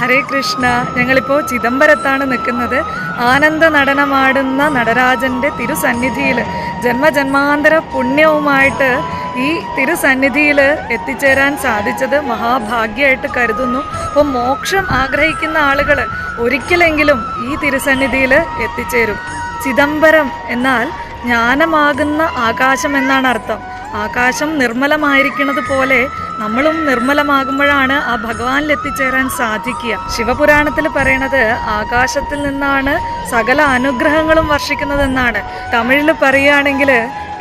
ഹരേ കൃഷ്ണ. ഞങ്ങളിപ്പോൾ ചിദംബരത്താണ് നിൽക്കുന്നത്. ആനന്ദ നടനമാടുന്ന നടരാജന്റെ തിരുസന്നിധിയിൽ ജന്മജന്മാന്തര പുണ്യവുമായിട്ട് ഈ തിരുസന്നിധിയിൽ എത്തിച്ചേരാൻ സാധിച്ചത് മഹാഭാഗ്യമായിട്ട് കരുതുന്നു. അപ്പോൾ മോക്ഷം ആഗ്രഹിക്കുന്ന ആളുകൾ ഒരിക്കലെങ്കിലും ഈ തിരുസന്നിധിയിൽ എത്തിച്ചേരും. ചിദംബരം എന്നാൽ ജ്ഞാനമാകുന്ന ആകാശം എന്നാണ് അർത്ഥം. ആകാശം നിർമ്മലമായിരിക്കുന്നത് പോലെ നമ്മളും നിർമ്മലമാകുമ്പോഴാണ് ആ ഭഗവാനിൽ എത്തിച്ചേരാൻ സാധിക്കുക. ശിവപുരാണത്തിൽ പറയണത് ആകാശത്തിൽ നിന്നാണ് സകല അനുഗ്രഹങ്ങളും വർഷിക്കുന്നതെന്നാണ്. തമിഴിൽ പറയുകയാണെങ്കിൽ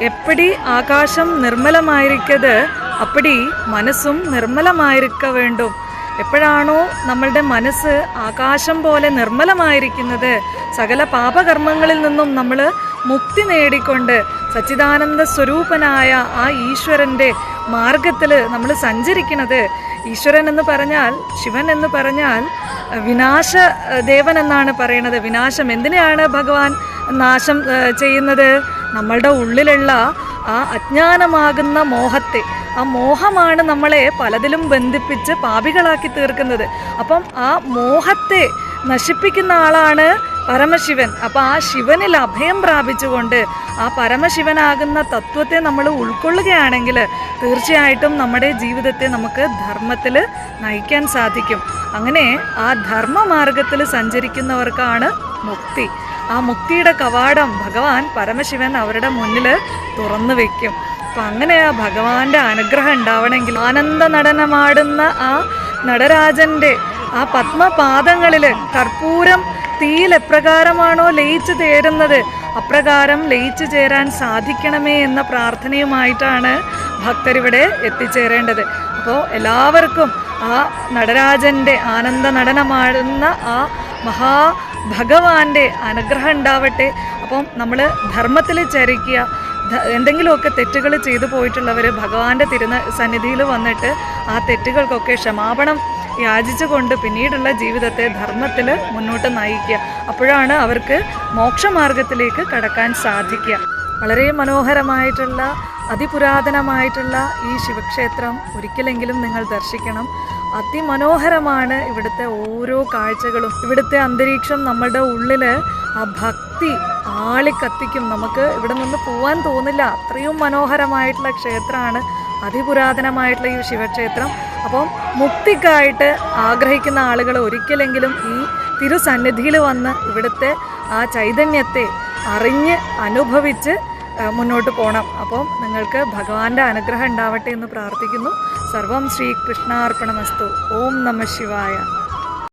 എപ്പടി ആകാശം നിർമ്മലമായിരിക്കത് അപ്പടി മനസ്സും നിർമ്മലമായിരിക്ക വേണ്ടും. എപ്പോഴാണോ നമ്മളുടെ മനസ്സ് ആകാശം പോലെ നിർമ്മലമായിരിക്കുന്നത് സകല പാപകർമ്മങ്ങളിൽ നിന്നും നമ്മൾ മുക്തി നേടിക്കൊണ്ട് സച്ചിദാനന്ദ സ്വരൂപനായ ആ ഈശ്വരന്റെ മാർഗത്തിൽ നമ്മൾ സഞ്ചരിക്കുന്നത് ഈശ്വരൻ എന്ന് പറഞ്ഞാൽ ശിവൻ എന്ന് പറഞ്ഞാൽ വിനാശ ദേവൻ എന്നാണ് പറയുന്നത് വിനാശം എന്തിനെയാണ് ഭഗവാൻ നാശം ചെയ്യുന്നത്? നമ്മളുടെ ഉള്ളിലുള്ള ആ അജ്ഞാനമാകുന്ന മോഹത്തെ. ആ മോഹമാണ് നമ്മളെ പലതിലും ബന്ധിപ്പിച്ച് പാപികളാക്കി തീർക്കുന്നത്. അപ്പം ആ മോഹത്തെ നശിപ്പിക്കുന്ന ആളാണ് പരമശിവൻ. അപ്പം ആ ശിവനിൽ അഭയം പ്രാപിച്ചുകൊണ്ട് ആ പരമശിവനാകുന്ന തത്വത്തെ നമ്മൾ ഉൾക്കൊള്ളുകയാണെങ്കിൽ തീർച്ചയായിട്ടും നമ്മുടെ ജീവിതത്തെ നമുക്ക് ധർമ്മത്തിൽ നയിക്കാൻ സാധിക്കും. അങ്ങനെ ആ ധർമ്മമാർഗത്തിൽ സഞ്ചരിക്കുന്നവർക്കാണ് മുക്തി. ആ മുക്തിയുടെ കവാടം ഭഗവാൻ പരമശിവൻ അവരുടെ മുന്നിൽ തുറന്നു വെക്കും. അപ്പം അങ്ങനെ ആ ഭഗവാന്റെ അനുഗ്രഹം ഉണ്ടാവണമെങ്കിൽ ആനന്ദ നടനമാടുന്ന ആ നടരാജന്റെ ആ പത്മപാദങ്ങളിൽ കർപ്പൂരം തീയിൽ എപ്രകാരമാണോ ലയിച്ചു ചേരുന്നത്? അപ്രകാരം ലയിച്ചു ചേരാൻ സാധിക്കണമേ എന്ന പ്രാർത്ഥനയുമായിട്ടാണ് ഭക്തരിവിടെ എത്തിച്ചേരേണ്ടത്. അപ്പോൾ എല്ലാവർക്കും ആ നടരാജന്റെ ആനന്ദ നടനമാടുന്ന ആ മഹാ ഭഗവാന്റെ അനുഗ്രഹം ഉണ്ടാവട്ടെ. അപ്പം നമ്മൾ ധർമ്മത്തിൽ ചരിക്കുക. എന്തെങ്കിലുമൊക്കെ തെറ്റുകൾ ചെയ്തു പോയിട്ടുള്ളവർ ഭഗവാന്റെ തിരുന സന്നിധിയിൽ വന്നിട്ട് ആ തെറ്റുകൾക്കൊക്കെ ക്ഷമാപണം യാചിച്ചുകൊണ്ട് പിന്നീടുള്ള ജീവിതത്തെ ധർമ്മത്തിൽ മുന്നോട്ട് നയിക്കുക. അപ്പോഴാണ് അവർക്ക് മോക്ഷമാർഗത്തിലേക്ക് കടക്കാൻ സാധിക്കുക. വളരെ മനോഹരമായിട്ടുള്ള അതിപുരാതനമായിട്ടുള്ള ഈ ശിവക്ഷേത്രം ഒരിക്കലെങ്കിലും നിങ്ങൾ ദർശിക്കണം. അതിമനോഹരമാണ് ഇവിടുത്തെ ഓരോ കാഴ്ചകളും. ഇവിടുത്തെ അന്തരീക്ഷം നമ്മുടെ ഉള്ളിൽ ആ ഭക്തി ആളിക്കത്തിക്കും. നമുക്ക് ഇവിടെ നിന്ന് പോവാൻ തോന്നില്ല. അത്രയും മനോഹരമായിട്ടുള്ള ക്ഷേത്രമാണ്. അതിപുരാതനമായിട്ടുള്ള ഈ ശിവക്ഷേത്രം. അപ്പം മുക്തിക്കായിട്ട് ആഗ്രഹിക്കുന്ന ആളുകൾ ഒരിക്കലെങ്കിലും ഈ തിരുസന്നിധിയിൽ വന്ന് ഇവിടുത്തെ ആ ചൈതന്യത്തെ അറിഞ്ഞ് അനുഭവിച്ച് മുന്നോട്ട് പോകണം അപ്പം നിങ്ങൾക്ക് ഭഗവാന്റെ അനുഗ്രഹം ഉണ്ടാവട്ടെ എന്ന് പ്രാർത്ഥിക്കുന്നു. സർവം ശ്രീ കൃഷ്ണാർപ്പണമസ്തു ഓം നമ ശിവായ.